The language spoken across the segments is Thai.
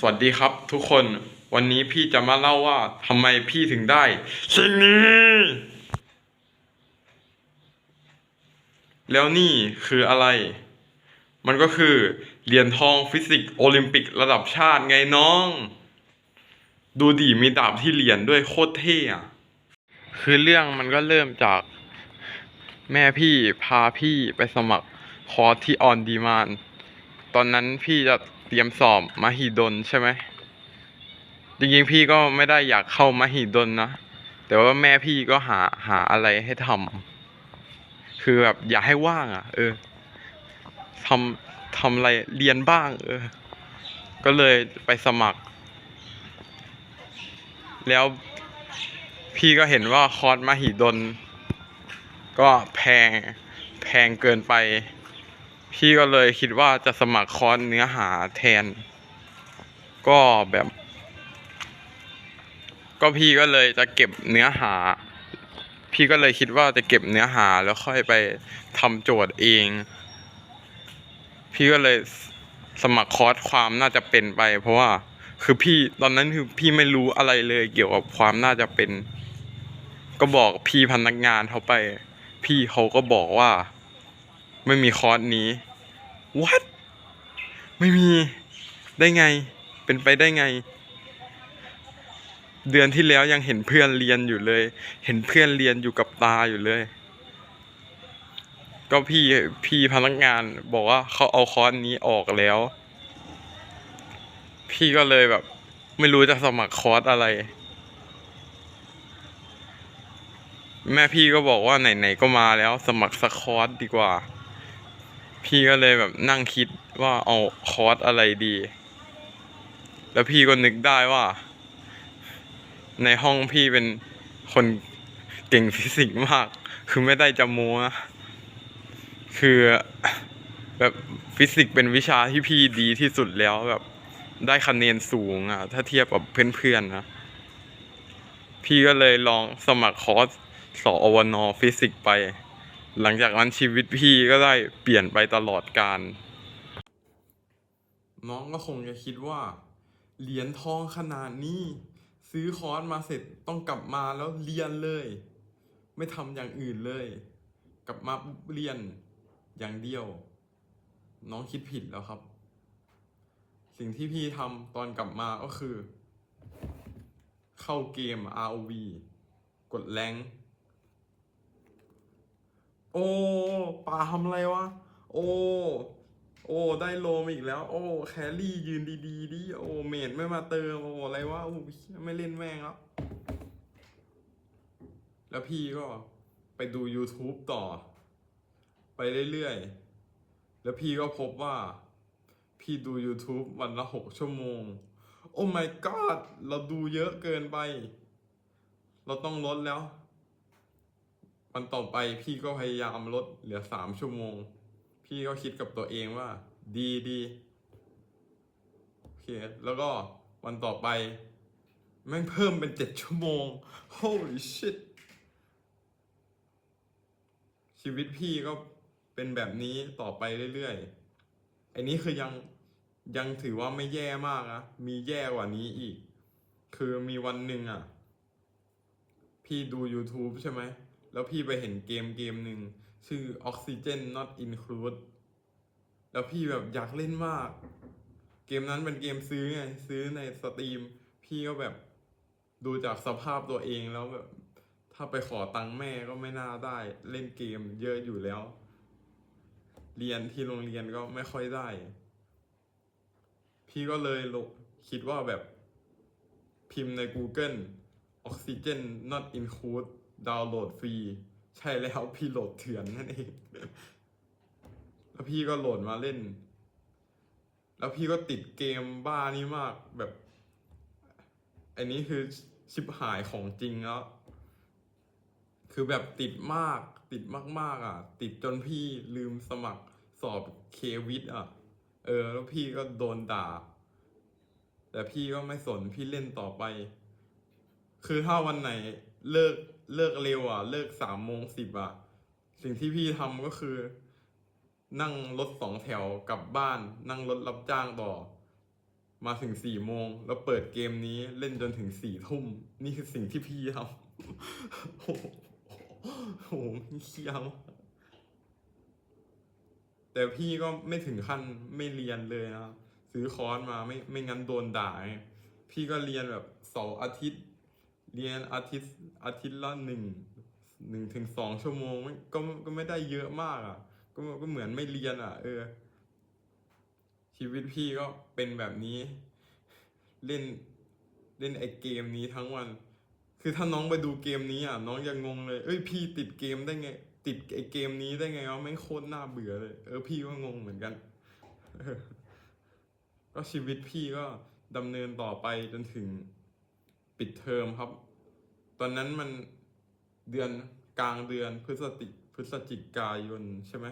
สวัสดีครับทุกคนวันนี้พี่จะมาเล่าว่าทำไมพี่ถึงได้ สิ่งนี้ แล้วนี่คืออะไร มันก็คือ เหรียญทองฟิสิกส์โอลิมปิกระดับชาติไงน้อง ดูดิมีดาบที่เหรียญด้วยโคตรเท่อะคือเรื่องมันก็เริ่มจาก แม่พี่พาพี่ไปสมัครคอร์สที่ออนดีมานตอนนั้นพี่จะ เตรียมสอบมหิดลใช่ไหมจริงๆพี่ก็ไม่ได้อยากเข้ามหิดลนะแต่ว่าแม่พี่ก็หาหาอะไรให้ทำคือแบบอย่าให้ว่างอะ เออทำทำอะไรเรียนบ้าง เออ ก็เลยไปสมัคร แล้วพี่ก็เห็นว่าคอร์สมหิดลก็แพงแพงเกินไป พี่ก็เลยคิดว่าจะสมัครคอร์สเนื้อหาแทน ก็แบบ ก็พี่ก็เลยจะเก็บเนื้อหา พี่ก็เลยคิดว่าจะเก็บเนื้อหาแล้วค่อยไปทำโจทย์เอง พี่ก็เลยสมัครคอร์สความน่าจะเป็นไป เพราะว่าคือพี่ตอนนั้นคือพี่ไม่รู้อะไรเลยเกี่ยวกับความน่าจะเป็น ก็บอกพี่พนักงานเขาไป พี่เขาก็บอกว่า ไม่มีคอร์สนี้ what ไม่มีได้ไง เป็นไปได้ไง เดือนที่แล้วยังเห็นเพื่อนเรียนอยู่เลย เห็นเพื่อนเรียนอยู่กับตาอยู่เลย ก็พี่พี่พนักงานบอกว่าเขาเอาคอร์สนี้ออกแล้ว พี่ก็เลยแบบ ไม่รู้จะสมัครคอร์สอะไร แม่พี่ก็บอกว่าไหนๆก็มาแล้วสมัครสักคอร์สดีกว่า พี่ก็เลยแบบนั่งคิดว่าเอาคอร์สอะไรดี แล้วพี่ก็นึกได้ว่า ในห้องพี่เป็นคนเก่งฟิสิกส์มาก คือไม่ได้จะโม้นะคือแบบฟิสิกส์เป็นวิชาที่พี่ดีที่สุดแล้วแบบได้คะแนนสูงอะ ถ้าเทียบกับเพื่อนๆนะ พี่ก็เลยลองสมัครคอร์สสอวนฟิสิกส์ไป หลังจากนั้นชีวิตพี่ก็ได้เปลี่ยนไปตลอดการ น้องก็คงจะคิดว่า เหรียญทองขนาดนี้ ซื้อคอร์สมาเสร็จต้องกลับมาแล้วเรียนเลย ไม่ทำอย่างอื่นเลย กลับมาเรียนอย่างเดียว น้องคิดผิดแล้วครับ สิ่งที่พี่ทำตอนกลับมาก็คือ เข้าเกม ROV กดแรง โอ้ปาทำอะไรวะ โอ้ โอ้ ได้โลมอีกแล้ว โอ้ แครี่ยืนดีๆดิ โอ้เมดไม่มาเติม โอ้ อะไรวะ โอ้เหี้ยไม่เล่นแม่งแล้ว แล้วพี่ก็ไปดู YouTube ต่อ ไปเรื่อยๆ แล้วพี่ก็พบว่า พี่ดู YouTube วันละหกชั่วโมง โอ้ my god เราดูเยอะเกินไป เราต้องลดแล้ว วันต่อไปพี่ก็พยายามลดเหลือสามชั่วโมง พี่ก็คิดกับตัวเองว่า ดีดีโอเคแล้วก็วันต่อไป แม่งเพิ่มเป็นเจ็ดชั่วโมง holy shit ชีวิตพี่ก็เป็นแบบนี้ต่อไปเรื่อยๆไอ้นี้คือยังยังถือว่าไม่แย่มากนะ มีแย่กว่านี้อีก คือมีวันหนึ่งอะ พี่ดู YouTube ใช่ไหม แล้วพี่ไปเห็นเกมเกมหนึ่งชื่อ Oxygen Not Include แล้วพี่แบบอยากเล่นมาก เกมนั้นเป็นเกมซื้อไง ซื้อในสตรีม พี่ก็แบบดูจากสภาพตัวเองแล้วแบบ ถ้าไปขอตังค์แม่ก็ไม่น่าได้ เล่นเกมเยอะอยู่แล้ว เรียนที่โรงเรียนก็ไม่ค่อยได้ พี่ก็เลยลคิดว่าแบบพิมพ์ใน Google Oxygen not include ดาวน์โหลดฟรี ใช่แล้วพี่โหลดเถื่อนนั่นเอง แล้วพี่ก็โหลดมาเล่น แล้วพี่ก็ติดเกมบ้านี่มากแบบ อันนี้คือชิบหายของจริงแล้ว คือแบบติดมาก ติดมาก ๆ อะ ติดจนพี่ลืมสมัครสอบเควิทอะ เออ แล้วพี่ก็โดนด่า แต่พี่ก็ไม่สนพี่เล่นต่อไป คือถ้าวันไหนเลิก เลิกเร็วอะ เลิกสามโมงสิบอะ สิ่งที่พี่ทำก็คือ นั่งรถสองแถวกลับบ้าน นั่งรถรับจ้างต่อ มาถึงสี่โมง แล้วเปิดเกมนี้เล่นจนถึงสี่ทุ่ม นี่คือสิ่งที่พี่ทำโอ้โหโอ้โหเคี้ยวแต่พี่ก็ไม่ถึงขั้นไม่เรียนเลยนะซื้อคอร์สมาไม่ไม่งั้นโดนด่าพี่ก็เรียนแบบเสาร์อาทิตย์ เรียนอาทิตย์อาทิตย์ละหนึ่งหนึ่งถึงสองชั่วโมงก็ก็ไม่ได้เยอะมากอะ ก็ก็เหมือนไม่เรียนอะ เออ ชีวิตพี่ก็เป็นแบบนี้ เล่นเล่นไอเกมนี้ทั้งวัน คือถ้าน้องไปดูเกมนี้อะ น้องยังงงเลย เอ้ยพี่ติดเกมได้ไง ติดไอเกมนี้ได้ไงวะแม่งโคตรน่าเบื่อเลย เออพี่ก็งงเหมือนกันก็ชีวิตพี่ก็ดำเนินต่อไปจนถึงปิดเทอมครับ ตอนนั้นมันเดือนกลางเดือนพฤศจิพฤศจิกายนใช่ไหม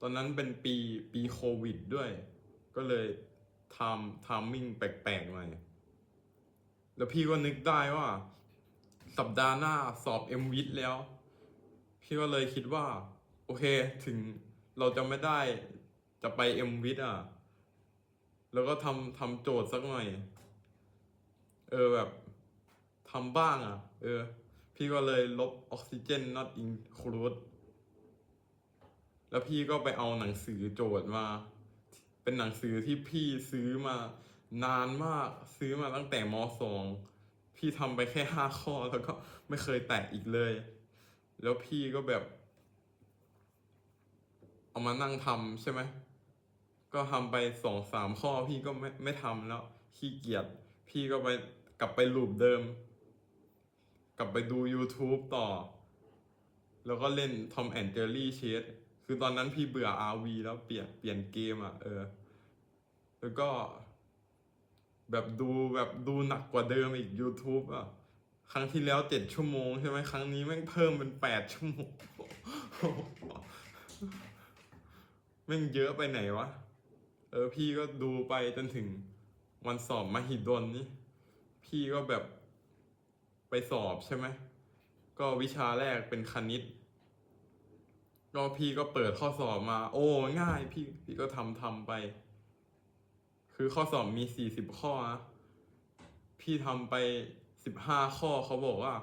ตอนนั้นเป็นปีปีโควิดด้วย ก็เลยทำทามมิ่งแปลกๆหน่อยแล้วพี่ก็นึกได้ว่า สัปดาห์หน้าสอบเอ็มวิทแล้ว พี่ก็เลยคิดว่า โอเคถึงเราจะไม่ได้จะไปเอ็มวิทอะ แล้วก็ทำทำโจทย์สักหน่อย เออแบบ ทำบ้างอะ เออ พี่ก็เลยลบออกซิเจน not include แล้วพี่ก็ไปเอาหนังสือโจทย์มา เป็นหนังสือที่พี่ซื้อมานานมาก ซื้อมาตั้งแต่มสอง พี่ทำไปแค่ห้าข้อแล้วก็ไม่เคยแตะอีกเลย แล้วพี่ก็แบบ เอามานั่งทำใช่ไหม ก็ทำไปสองสามข้อพี่ก็ไม่ไม่ทำแล้วขี้เกียจพี่ก็ไปกลับไปลูปเดิม กลับไปดู YouTube ต่อ แล้วก็เล่น Tom and Jerry Chase คือตอนนั้นพี่เบื่อ RV แล้วเปลี่ยนเปลี่ยนเกมอะเออ แล้วก็ แบบดูแบบดูหนักกว่าเดิมอีก YouTube อะ ครั้งที่แล้วเจ็ดชั่วโมงใช่ไหมครั้งนี้แม่งเพิ่มเป็นแปดชั่วโมงแม่งเยอะไปไหนวะ เออพี่ก็ดูไปจนถึงวันสอบมหิดลนี่ พี่ก็แบบ ไปสอบใช่ไหมก็วิชาแรกเป็นคณิตก็พี่ก็เปิดข้อสอบมา โอ้ง่ายพี่พี่ก็ทำทำไป คือข้อสอบมีสี่สิบข้อนะพี่ทำไปสิบห้าข้อเขาบอกว่า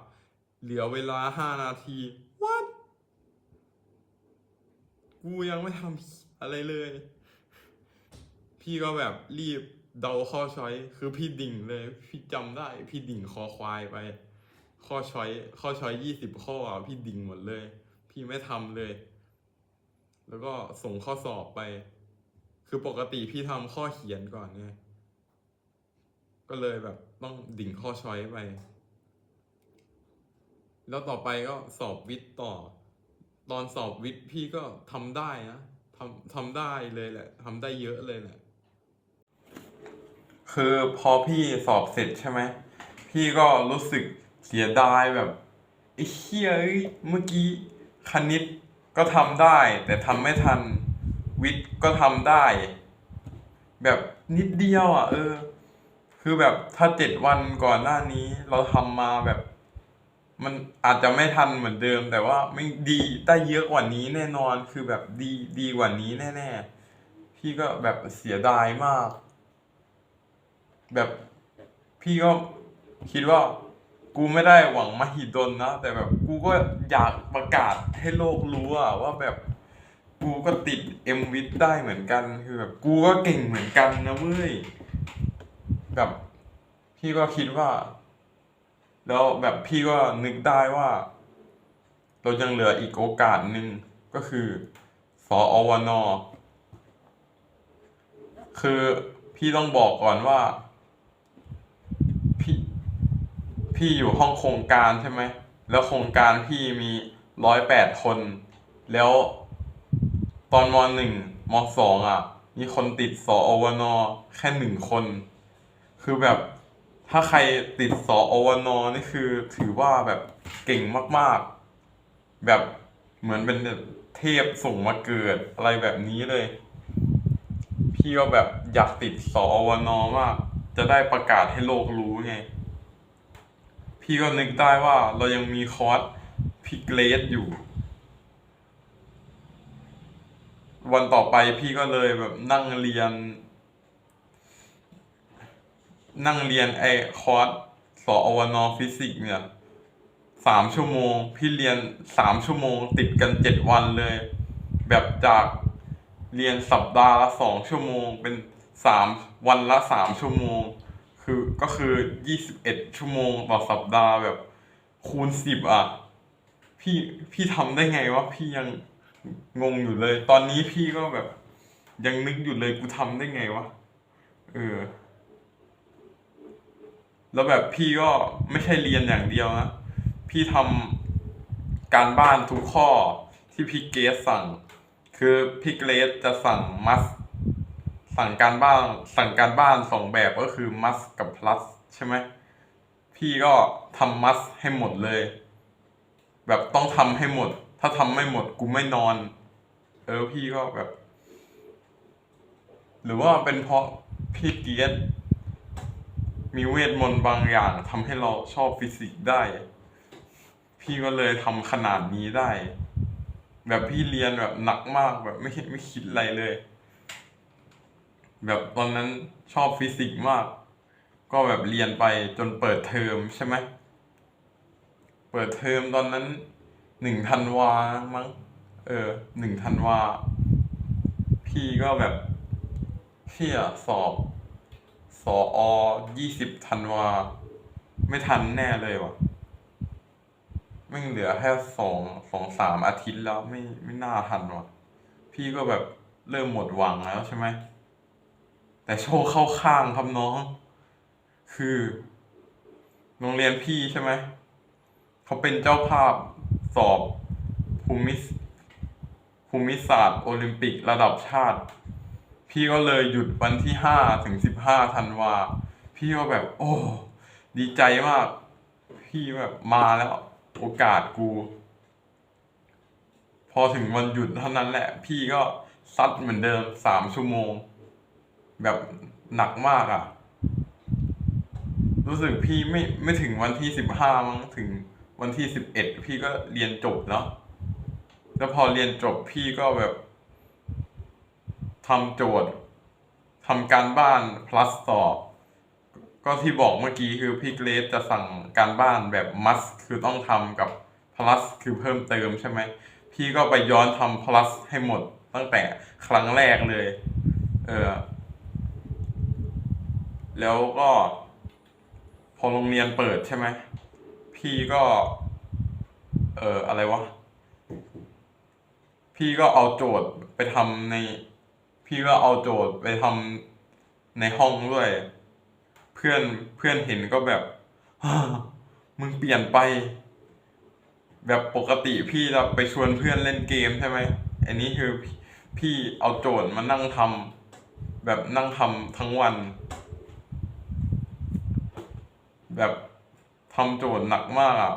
เหลือเวลาห้านาที what กูยังไม่ทำอะไรเลย พี่ก็แบบรีบเดาข้อช้อย คือพี่ดิ่งเลย พี่จำได้ พี่ดิ่งคอควายไป ข้อช้อยข้อช้อยยี่สิบข้ออะพี่ดิ่งหมดเลย พี่ไม่ทำเลย แล้วก็ส่งข้อสอบไป คือปกติพี่ทำข้อเขียนก่อนไงก็เลยแบบต้องดิ่งข้อช้อยไป แล้วต่อไปก็สอบวิทย์ต่อ ตอนสอบวิทย์พี่ก็ทำได้นะทำทำได้เลยแหละทำได้เยอะเลยแหละ คือพอพี่สอบเสร็จใช่ไหมพี่ก็รู้สึก เสียดายแบบไอ้เหี้ยเอ้ยเมื่อกี้คณิตก็ทำได้ แต่ทำไม่ทันวิทย์ก็ทำได้ แบบนิดเดียวอะ เออ คือแบบถ้าเจ็ดวันก่อนหน้านี้ เราทำมาแบบ มันอาจจะไม่ทันเหมือนเดิม แต่ว่าไม่ดีได้เยอะกว่านี้แน่นอนคือแบบดีดีกว่านี้แน่ ๆ พี่ก็แบบเสียดายมาก แบบพี่ก็คิดว่า กูไม่ได้หวังมหิดลนะ แต่แบบกูก็อยากประกาศให้โลกรู้อะว่าแบบกูก็ติดเอ็มวิทได้เหมือนกันคือแบบกูก็เก่งเหมือนกันนะเว้ยแบบพี่ก็คิดว่า แล้วแบบพี่ก็นึกได้ว่า เรายังเหลืออีกโอกาสหนึ่งก็คือสออวนอคือพี่ต้องบอกก่อนว่า พี่ พี่อยู่ห้องโครงการใช่ไหม แล้วโครงการพี่มีร้อยแปดคน แล้วตอนมหนึ่งมสองอะ มีคนติดสอวนอแค่หนึ่งคน คือแบบถ้าใครติดสอวนอนี่คือถือว่าแบบเก่งมากๆ แบบเหมือนเป็นเทพส่งมาเกิดอะไรแบบนี้เลย พี่ก็แบบอยากติดสอวนอมาก จะได้ประกาศให้โลกรู้ไง พี่ก็นึกได้ว่าเรายังมีคอร์สพิกเลสอยู่ วันต่อไปพี่ก็เลยแบบนั่งเรียน นั่งเรียนไอ้คอร์สสอวนฟิสิกส์เนี่ยสามชั่วโมง พี่เรียนสามชั่วโมง ติดกันเจ็ดวันเลย แบบจากเรียนสัปดาห์ละสองชั่วโมง เป็นสามวันละสามชั่วโมง คือก็คือยี่สิบเอ็ดชั่วโมงต่อสัปดาห์แบบคูณสิบอะ พี่พี่ทำได้ไงวะพี่ยังงงอยู่เลย ตอนนี้พี่ก็แบบ ยังนึกอยู่เลยกูทำได้ไงวะเออ แล้วแบบพี่ก็ไม่ใช่เรียนอย่างเดียวนะ พี่ทำการบ้านทุกข้อที่พี่เกรซสั่ง คือพี่เกรซจะสั่งมัส สั่งการบ้านสั่งการบ้านสองแบบก็คือมัสกับ plus ใช่ไหมพี่ก็ทำมัสให้หมดเลย แบบต้องทำให้หมด ถ้าทำไม่หมดกูไม่นอน เออพี่ก็แบบ หรือว่าเป็นเพราะพี่เกียรมีเวทมนต์บางอย่างทำให้เราชอบฟิสิกส์ได้ พี่ก็เลยทำขนาดนี้ได้ แบบพี่เรียนแบบหนักมากแบบไม่ไม่คิดอะไรเลย แบบตอนนั้นชอบฟิสิกส์มาก ก็แบบเรียนไปจนเปิดเทอมใช่ไหม เปิดเทอมตอนนั้นหนึ่งธันวามั้ง เออหนึ่งธันวา พี่ก็แบบเที่ยสอบสออยี่สิบธันวา ไม่ทันแน่เลยว่ะไม่งเหลือแค่สองสองสามอาทิตย์แล้วไม่ไม่น่าทันว่ะพี่ก็แบบเริ่มหมดหวังแล้วใช่ไหม แต่โชคเข้าข้างครับน้อง คือโรงเรียนพี่ใช่ไหม เขาเป็นเจ้าภาพสอบภูมิภูมิศาสตร์โอลิมปิกระดับชาติ พี่ก็เลยหยุดวันที่ห้าถึงสิบห้าธันวา พี่ก็แบบ โอ้ ดีใจมาก พี่แบบมาแล้วโอกาสกู พอถึงวันหยุดเท่านั้นแหละ พี่ก็ซัดเหมือนเดิมสามชั่วโมง แบบหนักมากอะ่ะ รู้สึกพี่ไม่ไม่ถึงวันที่สิบห้ามั้งถึงวันที่สิบเอ็ดพี่ก็เรียนจบแล้วแล้วพอเรียนจบพี่ก็แบบทำโจทย์ทำการบ้าน plus สอบ ก็ที่บอกเมื่อกี้คือพี่เกรซจะสั่งการบ้านแบบ must คือต้องทำกับ plus คือเพิ่มเติมใช่ไหม พี่ก็ไปย้อนทำ plus ให้หมดตั้งแต่ครั้งแรกเลย เออ แล้วก็ พอโรงเรียนเปิดใช่ไหม พี่ก็ เอออะไรวะ พี่ก็เอาโจทย์ไปทำใน พี่ก็เอาโจทย์ไปทำในห้องด้วย เพื่อนเพื่อนเห็นก็แบบมึงเปลี่ยนไป แบบปกติพี่จะไปชวนเพื่อนเล่นเกมใช่ไหมอันนี้คือพี่พี่เอาโจทย์มานั่งทำแบบนั่งทำทั้งวัน แบบทำโจทย์หนักมากอะ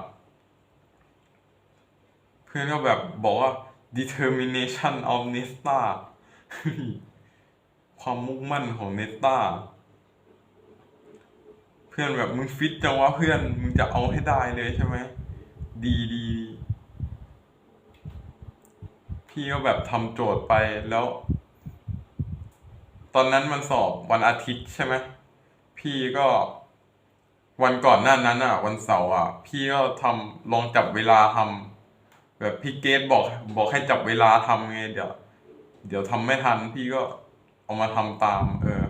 เพื่อนก็แบบบอกว่า determination of Nesta ความมุ่งมั่นของเนสตาเพื่อนแบบมึงฟิตจังวะเพื่อน มึงจะเอาให้ได้เลยใช่ไหม ดีดี พี่ก็แบบทำโจทย์ไปแล้ว ตอนนั้นมันสอบวันอาทิตย์ใช่ไหม พี่ก็ วันก่อนหน้านั้นอะ วันเสาร์อะ พี่ก็ทำลองจับเวลาทำแบบพี่เกตบอกบอกให้จับเวลาทำไงเดี๋ยว เดี๋ยวทำไม่ทันพี่ก็เอามาทำตาม เออ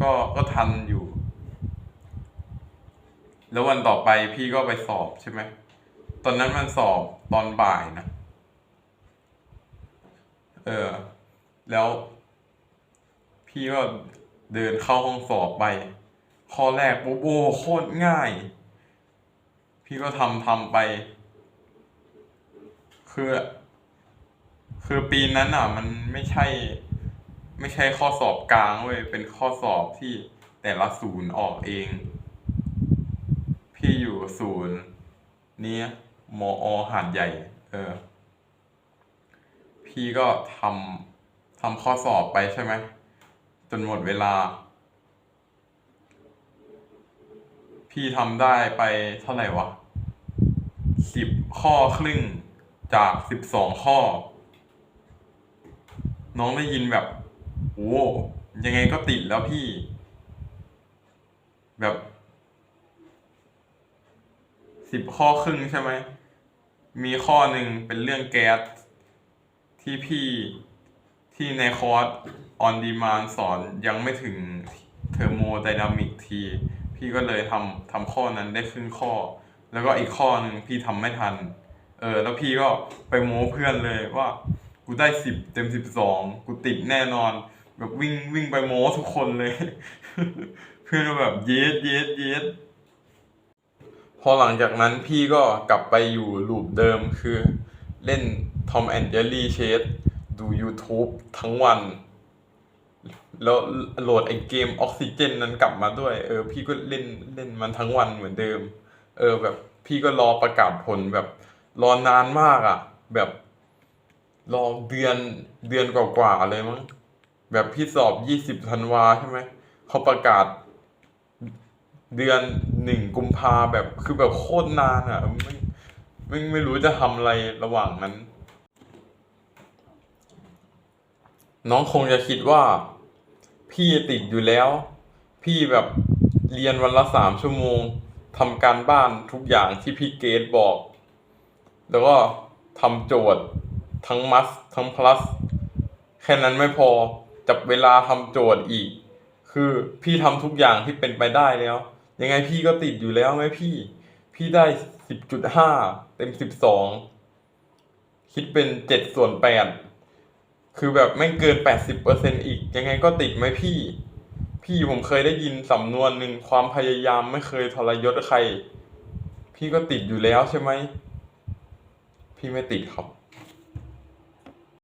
ก็ก็ทันอยู่ แล้ววันต่อไปพี่ก็ไปสอบใช่ไหมตอนนั้นมันสอบตอนบ่ายนะ เออ แล้ว พี่ก็เดินเข้าห้องสอบไป ข้อแรกปุ๊บโอ้โคตรง่าย พี่ก็ทำทำไป คือ คือปีนั้นอะ มันไม่ใช่ ไม่ใช่ข้อสอบกลางเว้ยเป็นข้อสอบที่แต่ละศูนย์ออกเอง พี่อยู่ศูนย์นี้มอหาดใหญ่ เออ พี่ก็ทำทำข้อสอบไปใช่ไหมจนหมดเวลา พี่ทำได้ไปเท่าไหร่วะสิบข้อครึ่งจากสิบสองข้อ น้องได้ยินแบบโอ้ยังไงก็ติดแล้วพี่ แบบสิบข้อครึ่งใช่ไหม มีข้อหนึ่งเป็นเรื่องแก๊สที่พี่ที่ในคอร์ส on demand สอนยังไม่ถึงเทอร์โมไดนามิกที พี่ก็เลยทำทำข้อนั้นได้ครึ่งข้อ แล้วก็อีกข้อหนึ่งพี่ทำไม่ทัน เออ แล้วพี่ก็ไปโม้เพื่อนเลยว่า กูได้สิบเต็มสิบสองกูติดแน่นอน แบบวิ่งวิ่งไปโม้ทุกคนเลย เพื่อนก็แบบเยสเยสเยสพอหลังจากนั้นพี่ก็กลับไปอยู่ลูปเดิมคือเล่น Tom and Jerry Chase ดู YouTube ทั้งวัน แล้วโหลดไอ้เกมออกซิเจนนั้นกลับมาด้วย เออ พี่ก็เล่นเล่นมันทั้งวันเหมือนเดิม เออแบบ พี่ก็รอประกาศผลแบบรอนานมากอะ แบบรอเดือนเดือนกว่าๆเลยมั้งแบบพี่สอบยี่สิบธันวาใช่ไหมเขาประกาศ เดือนหนึ่งกุมภาแบบคือแบบโคตรนานอะไม่ไม่ไม่รู้จะทำอะไรระหว่างนั้น น้องคงจะคิดว่า พี่ติดอยู่แล้ว พี่แบบเรียนวันละสามชั่วโมงทำการบ้านทุกอย่างที่พี่เกดบอก แล้วก็ทำโจทย์ทั้งมัสทั้งพลัสแค่นั้นไม่พอจับเวลาทำโจทย์อีก คือพี่ทำทุกอย่างที่เป็นไปได้แล้ว ยังไงพี่ก็ติดอยู่แล้วไหมพี่ พี่ได้สิบจุดห้าเต็มสิบสองคิดเป็นเจ็ดส่วนแปด คือแบบไม่เกินแปดสิบเปอร์เซ็นอีก ยังไงก็ติดไหมพี่ พี่ผมเคยได้ยินสำนวนหนึ่งความพยายามไม่เคยทรยศใคร พี่ก็ติดอยู่แล้วใช่ไหม พี่ไม่ติดครับ